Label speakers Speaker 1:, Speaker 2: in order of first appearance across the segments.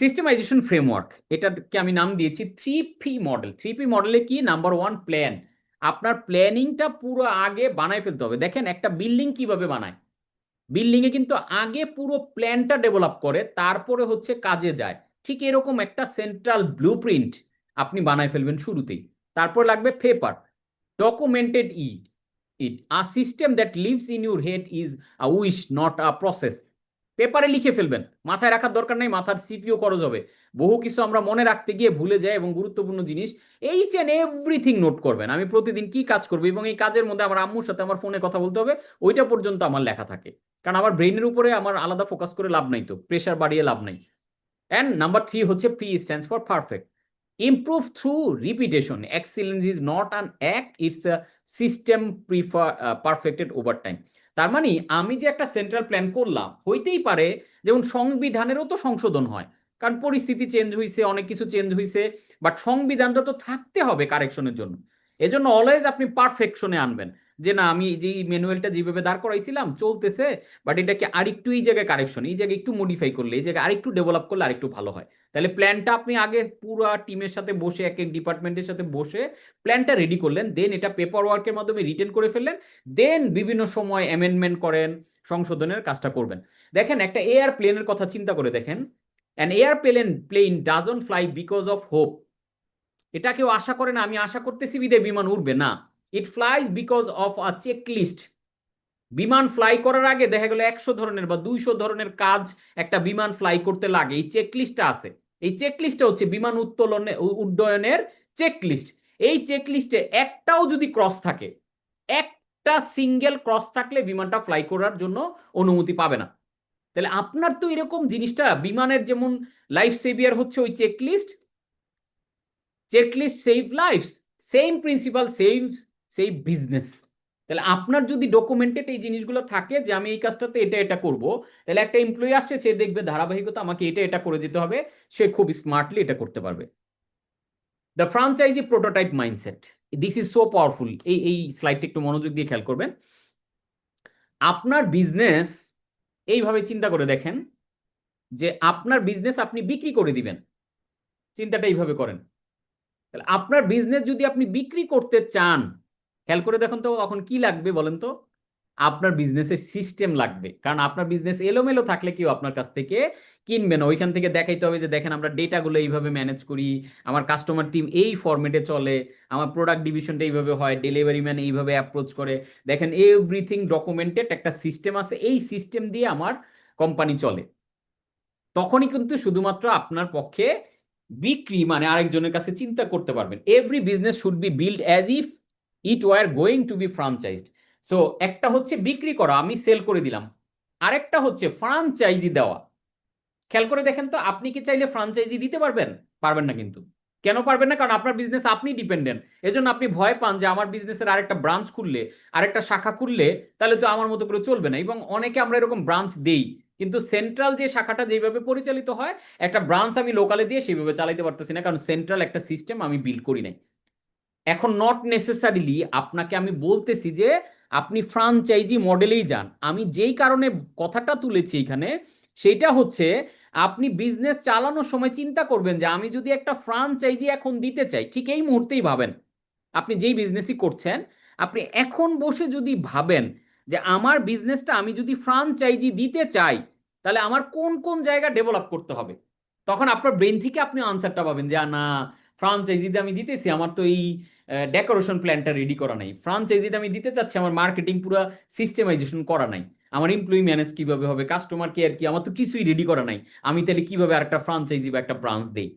Speaker 1: সিস্টেমাইজেশন framework এটাকে আমি নাম দিয়েছি three P model three P মডেলে কি? নাম্বার ওয়ান প্ল্যান আপনার প্ল্যানিংটা পুরো আগে বানায় ফেলতে হবে। দেখেন, একটা বিল্ডিং কীভাবে বানায়? বিল্ডিং এ কিন্তু আগে পুরো প্ল্যানটা ডেভেলপ করে, তারপরে হচ্ছে কাজে যায়। ঠিক এরকম একটা সেন্ট্রাল ব্লু প্রিন্ট আপনি বানায় ফেলবেন শুরুতেই। তারপর লাগবে paper documented E. It a system that lives in your head is a wish not a process পেপারে লিখে ফেলবেন। মাথায় রাখার দরকার নেই, মাথার সিপিও খরচ হবে। বহু কিছু আমরা মনে রাখতে গিয়ে ভুলে যাই এবং গুরুত্বপূর্ণ জিনিস এইচ অ্যান্ড এভরিথিং নোট করবেন। আমি প্রতিদিন কি কাজ করব এবং এই কাজের মধ্যে আমার আম্মুর সাথে আমার ফোনে কথা বলতে হবে, ওইটা পর্যন্ত আমার লেখা থাকে। কারণ আমার ব্রেনের উপরে আমার আলাদা ফোকাস করে লাভ নাই তো প্রেশার বাড়িয়ে লাভ নাই। অ্যান্ড নাম্বার থ্রি হচ্ছে P stands for perfect improve through repetition excellence is not an act it's a system prefer perfected over time তার মানে আমি যে একটা সেন্ট্রাল প্ল্যান করলাম, হইতেই পারে যেমন সংবিধানেরও তো সংশোধন হয়, কারণ পরিস্থিতি চেঞ্জ হয়েছে অনেক কিছু চেঞ্জ হয়েছে বাট সংবিধানটা তো থাকতে হবে কারেকশনের জন্য। এজন্য অলওয়েজ আপনি পারফেকশনে আনবেন। যে না, আমি যেই ম্যানুয়ালটা যেভাবে দাঁড় করাইছিলাম, চলতেছে বাট এটাকে আরেকটু এই জায়গায় কারেকশন এই জায়গায় একটু মডিফাই করলে, এই জায়গায় আরেকটু ডেভেলপ করলে আরেকটু ভালো হয়। তাহলে প্ল্যানটা আপনি আগে পুরো টিমের সাথে বসে এক এক ডিপার্টমেন্টের সাথে বসে প্ল্যানটা রেডি করলেন দেন এটা পেপার ওয়ার্কের মাধ্যমে রিটেন করে ফেললেন দেন বিভিন্ন সময় অ্যামেন্ডমেন্ট করেন, সংশোধনের কাজটা করবেন। দেখেন, একটা এয়ার প্লেনের কথা চিন্তা করে দেখেন। An airplane plane doesn't fly because of hope এটা কেউ আশা করে না, আমি আশা করতেছি বিদে বিমান উঠবে না। It flies because of a checklist বিমান ফ্লাই করার আগে দেখা গেল একশো ধরনের বা দুইশো ধরনের কাজ একটা বিমান ফ্লাই করতে লাগে। এই চেক লিস্টটা আছে। এই চেক লিস্টটা হচ্ছে বিমান উত্তোলনে উড্ডয়নের চেকলিস্ট এই চেক লিস্টে একটাও যদি ক্রস থাকে, একটা সিঙ্গেল ক্রস থাকলে বিমানটা ফ্লাই করার জন্য অনুমতি পাবে না। তাহলে আপনার তো এরকম জিনিসটা, বিমানের যেমন লাইফ সেভিয়ার হচ্ছে ওই check list check list save life same principle save save business তাহলে আপনার যদি ডকুমেন্টেড এই জিনিসগুলো থাকে যে আমি এই কাজটাতে এটা এটা করব, তাহলে একটা এমপ্লয়ি আসছে, সে দেখবে ধারাবাহিকতা আমাকে এটা এটা করে যেতে হবে, সে খুব স্মার্টলি এটা করতে পারবে। The franchise prototype mindset this is so powerful এই এই স্লাইডটা একটু মনোযোগ দিয়ে খেয়াল করবেন। আপনার বিজনেস এইভাবে চিন্তা করে দেখেন যে আপনার বিজনেস আপনি বিক্রি করে দিবেন। চিন্তাটা এইভাবে করেন। তাহলে আপনার বিজনেস যদি আপনি বিক্রি করতে চান খেয়াল করে দেখুন তো তখন কি লাগবে বলেন তো? আপনার বিজনেসের সিস্টেম লাগবে। কারণ আপনার বিজনেস এলোমেলো থাকলে কেউ আপনার কাছ থেকে কিনবে না। ওইখান থেকে দেখাইতে হবে যে, দেখেন, আমরা ডেটাগুলো এইভাবে ম্যানেজ করি। আমার কাস্টমার টিম এই ফরম্যাটে চলে। আমার প্রোডাক্ট ডিভিশনটা এইভাবে হয়। ডেলিভারি ম্যান এইভাবে অ্যাপ্রোচ করে। দেখেন এভরিথিং ডকুমেন্টেড একটা সিস্টেম আছে। এই সিস্টেম দিয়ে আমার কোম্পানি চলে। তখনই কিন্তু শুধুমাত্র আপনার পক্ষে বিক্রি মানে আরেকজনের কাছে চিন্তা করতে পারবেন। Every business should be build as if it were going to be franchised so একটা হচ্ছে বিক্রি করা, আমি সেল করে দিলাম। আরেকটা হচ্ছে ফ্রাঞ্চাইজি দেওয়া। খেয়াল করে দেখেন তো, আপনি কি চাইলে ফ্রাঞ্চাইজি দিতে পারবেন? পারবেন না কিন্তু। কেন পারবেন না? কারণ আপনার বিজনেস আপনি ডিপেন্ডেন্ট এজন্য আপনি ভয় পান যে আমার বিজনেসের আরেকটা ব্রাঞ্চ খুললে, আরেকটা শাখা খুললে, তাহলে তো আমার মতো করে চলবে না। এবং অনেকে আমরা এরকম ব্রাঞ্চ দেই, কিন্তু সেন্ট্রাল যে শাখাটা যেভাবে পরিচালিত হয়, একটা ব্রাঞ্চ আমি লোকালে দিয়ে সেইভাবে চালাইতে পারতেছি না। কারণ সেন্ট্রাল একটা সিস্টেম আমি বিল্ড করি নাই। এখন নট নেসেসারিলি আপনাকে আমি বলতেছি যে আপনি ফ্রাঞ্চাইজি মডেলেই যান। আমি যেই কারণে কথাটা তুলেছি এখানে সেইটা হচ্ছে আপনি বিজনেস চালানোর সময় চিন্তা করবেন যে আমি যদি একটা ফ্রাঞ্চাইজি এখন দিতে চাই, ঠিক এই মুহূর্তেই ভাবেন, আপনি যেই বিজনেসই করছেন, আপনি এখন বসে যদি ভাবেন যে আমার বিজনেসটা আমি যদি ফ্রাঞ্চাইজি দিতে চাই, তাহলে আমার কোন কোন জায়গা ডেভেলপ করতে হবে? তখন আপনার ব্রেন থেকে আপনি আনসারটা পাবেন যে না ফ্রাঞ্চাইজিতে আমি দিতেছি, আমার তো এই ডেকোরেশন প্ল্যানটা রেডি করা নাই। ফ্রাঞ্চাইজিতে আমি দিতে চাচ্ছি, আমার মার্কেটিং পুরো সিস্টেমাইজেশন করা নাই। আমার এমপ্লয়ি ম্যানেজ কীভাবে হবে কাস্টমার কেয়ার কি, আমার তো কিছুই রেডি করা নাই। আমি তাহলে কীভাবে আর একটা ফ্রাঞ্চাইজি বা একটা ব্রাঞ্চ দেই?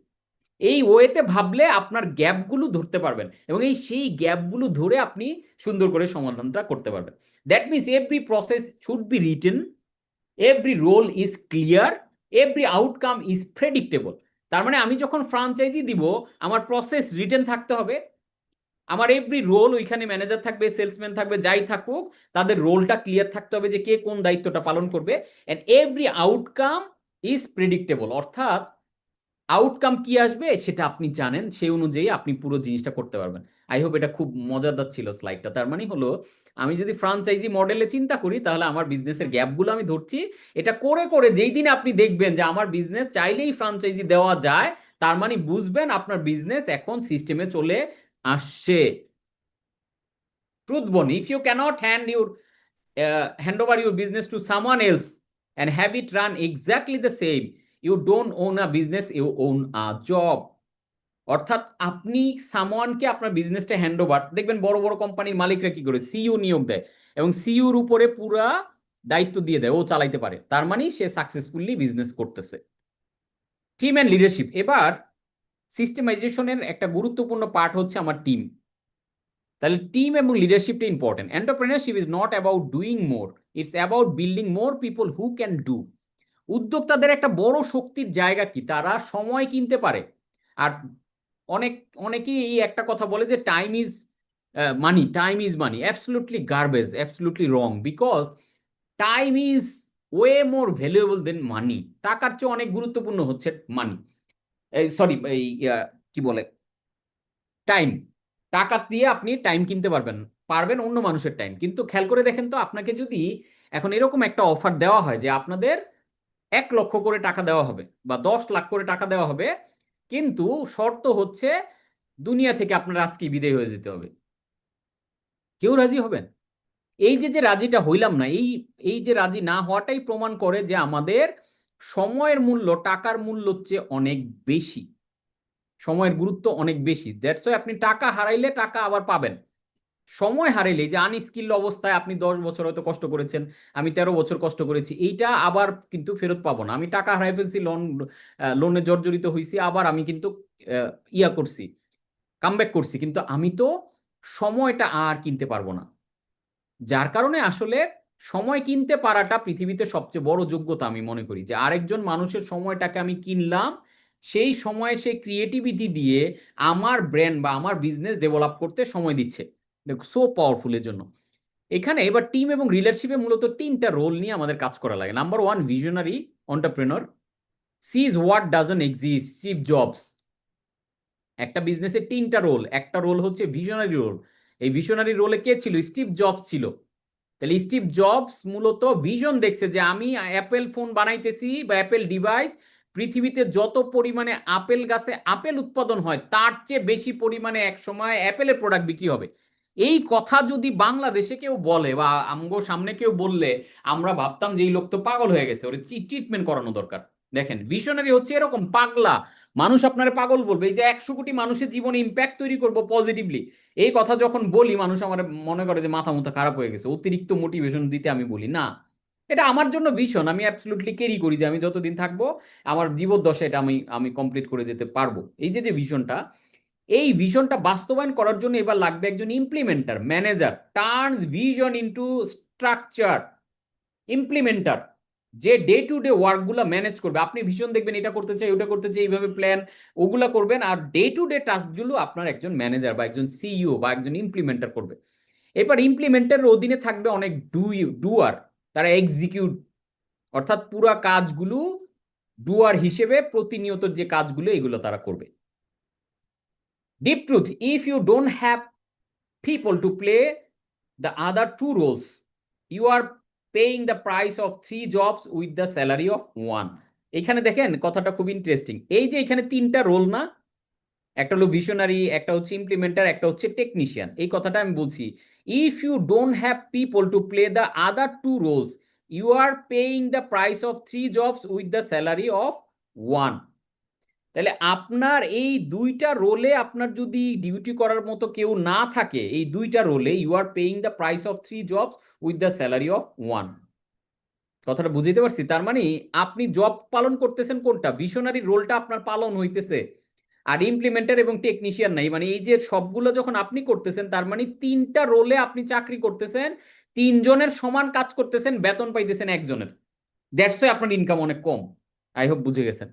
Speaker 1: এই ওয়েতে ভাবলে আপনার গ্যাপগুলো ধরতে পারবেন এবং এই সেই গ্যাপগুলো ধরে আপনি সুন্দর করে সমাধানটা করতে পারবেন। That means every process should be written every role is clear every outcome is predictable তার মানে আমি যখন ফ্রাঞ্চাইজি দিব, আমার প্রসেস রিটেন থাকতে হবে আমার এভরি রোল ওইখানে ম্যানেজার থাকবে সেলসম্যান থাকবে, যাই থাকুক, তাদের রোলটা ক্লিয়ার থাকতে হবে যে কে কোন দায়িত্বটা পালন করবে। And every outcome is predictable অর্থাৎ আউটকাম কি আসবে সেটা আপনি জানেন, সেই অনুযায়ী আপনি পুরো জিনিসটা করতে পারবেন। আই হোপ এটা খুব মজাদার ছিল স্লাইডটা তার মানে হলো, আমি যদি ফ্রাঞ্চাইজি মডেলে চিন্তা করি, তাহলে আমার বিজনেসের গ্যাপগুলো আমি ধরছি। এটা করে করে যেই দিন আপনি দেখবেন যে আমার বিজনেস চাইলেই ফ্রাঞ্চাইজি দেওয়া যায়, তার মানে বুঝবেন আপনার বিজনেস এখন সিস্টেমে চলে আসছে। ট্রুথ বনি if you can't hand your hand over your business to someone else and have it run exactly the same you don't own a business you own a job অর্থাৎ আপনি সামওয়ানকে আপনার বিজনেসটা হ্যান্ড ওভার দেখবেন বড় বড় কোম্পানির মালিকরা কি করে সিইও নিয়োগ দেয় এবং সিইওর উপরে পুরা দায়িত্ব দিয়ে দেয়, ও চালাইতে পারে। তার মানে সে সাকসেসফুলি বিজনেস করতেছে। টিম অ্যান্ড লিডারশিপ এবার সিস্টেমাইজেশনের একটা গুরুত্বপূর্ণ পার্ট হচ্ছে আমার টিম তাহলে টিম এবং লিডারশিপটা important entrepreneurship is not about doing more it's about building more people who can do উদ্যোক্তাদের একটা বড় শক্তির জায়গা কি? তারা সময় কিনতে পারে। আর অনেক, অনেকেই এই একটা কথা বলে যে time is money time is money absolutely garbage absolutely wrong because time is way more valuable than money টাকার চেয়ে অনেক গুরুত্বপূর্ণ হচ্ছে মানি এই সরি এই কি বলে? টাইম টাকা দিয়ে আপনি টাইম কিনতে পারবেন পারবেন অন্য মানুষের টাইম কিন্তু খেয়াল করে দেখেন তো, আপনাকে যদি এখন এরকম একটা অফার দেওয়া হয় যে আপনাদের এক লক্ষ করে টাকা দেওয়া হবে বা দশ লাখ করে টাকা দেওয়া হবে, কিন্তু শর্ত হচ্ছে দুনিয়া থেকে আপনার আজকে বিদায় হয়ে যেতে হবে। কেউ রাজি হবেন? এই যে যে রাজিটা হইলাম না, এই এই যে রাজি না হওয়াটাই প্রমাণ করে যে আমাদের সময়ের মূল্য টাকার মূল্য হচ্ছে অনেক বেশি। সময়ের গুরুত্ব অনেক বেশি। দ্যাটস আপনি টাকা হারাইলে টাকা আবার পাবেন। সময় হারাইলে যে আনস্কিল অবস্থায় আপনি দশ বছর হয়তো কষ্ট করেছেন, আমি তেরো বছর কষ্ট করেছি, এইটা আবার কিন্তু ফেরত পাবো না। আমি টাকা হারাই ফেলছি লোন লোনে জর্জরিত হয়েছি আবার আমি কিন্তু ইয়া করছি কামব্যাক করছি। কিন্তু আমি তো সময়টা আর কিনতে পারব না। যার কারণে আসলে সময় কিনতে পারাটা পৃথিবীতে সবচেয়ে বড় যোগ্যতা আমি মনে করি। যে আরেকজন মানুষের সময়টাকে আমি কিনলাম, সেই সময়ে সে ক্রিয়েটিভিটি দিয়ে আমার ব্র্যান্ড বা আমার বিজনেস ডেভেলপ করতে সময় দিচ্ছে। দেখো সো পাওয়ারফুল এর জন্য। এখানে এবার টিম এবং রিলেশনশিপে মূলত তিনটা রোল নিয়ে আমাদের কাজ করা লাগে। Number one visionary entrepreneur sees what doesn't exist Steve Jobs একটা বিজনেসের তিনটা রোল একটা রোল হচ্ছে ভিশনারি রোল এই ভিশনারি রোলে কে ছিল? স্টিভ জবস ছিল। তাহলে স্টিভ জবস মূলত ভিশন দেখছে যে আমি অ্যাপেল ফোন বানাইতেছি বা অ্যাপেল ডিভাইস পৃথিবীতে যত পরিমাণে আপেল গাছে আপেল উৎপাদন হয়, তার চেয়ে বেশি পরিমাণে এক সময় অ্যাপেলের প্রোডাক্ট বিক্রি হবে। এই কথা যদি বাংলাদেশে কেউ বলে বা আমগো সামনে কেউ বললে, আমরা ভাবতাম যে এই লোক তো পাগল হয়ে গেছে, ওর ট্রিটমেন্ট করানো দরকার। দেখেন ভিশনারি হচ্ছে এরকম, পাগলা। মানুষ আপনার পাগল বলবে, এই যে একশো কোটি মানুষের জীবনে ইম্প্যাক্ট তৈরি করব পজিটিভলি এই কথা যখন বলি, মানুষ আমার মনে করে যে মাথা মুথা খারাপ হয়ে গেছে, অতিরিক্ত মোটিভেশন দিতে আমি বলি। না, এটা আমার জন্য ভীষণ আমি অ্যাবসলুটলি ক্যারি করি যে আমি যতদিন থাকব, আমার জীবদ্দশা এটা আমি আমি কমপ্লিট করে যেতে পারব। এই যে যে ভিশনটা এই ভিশনটা বাস্তবায়ন করার জন্য এবার লাগবে একজন implementer manager turns vision into structure implementer যে ডে টু ডে ওয়ার্কগুলো ম্যানেজ করবে, আপনি ভীষণ দেখবেন এটা করতে চাই, ওটা করতে চাই, এইভাবে প্ল্যান ওগুলা করবেন আর ডে টু ডে টাস্কগুলো আপনার একজন ম্যানেজার বা একজন সিইও বা একজন ইমপ্লিমেন্টার করবে। এবার ইমপ্লিমেন্টারের অধীনে থাকবে অনেক ডুই ডুয়ার তারা এক্সিকিউট অর্থাৎ পুরা কাজগুলো ডুয়ার হিসেবে প্রতিনিয়ত যে কাজগুলো, এগুলো তারা করবে। Deep truth if you don't have people to play the other two roles you are paying the price of three jobs with the salary of one এখানে দেখেন কথাটা খুব ইন্টারেস্টিং এই যে এখানে তিনটা রোল না, একটা হলো ভিশনারি একটা হচ্ছে ইমপ্লিমেন্টার একটা হচ্ছে টেকনিশিয়ান এই কথাটা আমি বলছি। If you don't have people to play the other two roles you are paying the price of three jobs with the salary of one তাহলে আপনার এই দুইটা রোলে আপনার যদি ডিউটি করার মতো কেউ না থাকে, এই দুইটা রোলে you are paying the price of three jobs with the salary of one কথাটা বুঝতে পারছি? তার মানে আপনি জব পালন করতেছেন কোনটা? ভিশনারি রোলটা আপনার পালন হইতেছে। আর ইমপ্লিমেন্টার এবং টেকনিশিয়ান নাই মানে এই যে সবগুলো যখন আপনি করতেছেন, তার মানে তিনটা রোলে আপনি চাকরি করতেছেন, তিনজনের সমান কাজ করতেছেন, বেতন পাইতেছেন একজনের। দ্যাটস আপনার ইনকাম অনেক কম। আই হোপ বুঝে গেছেন।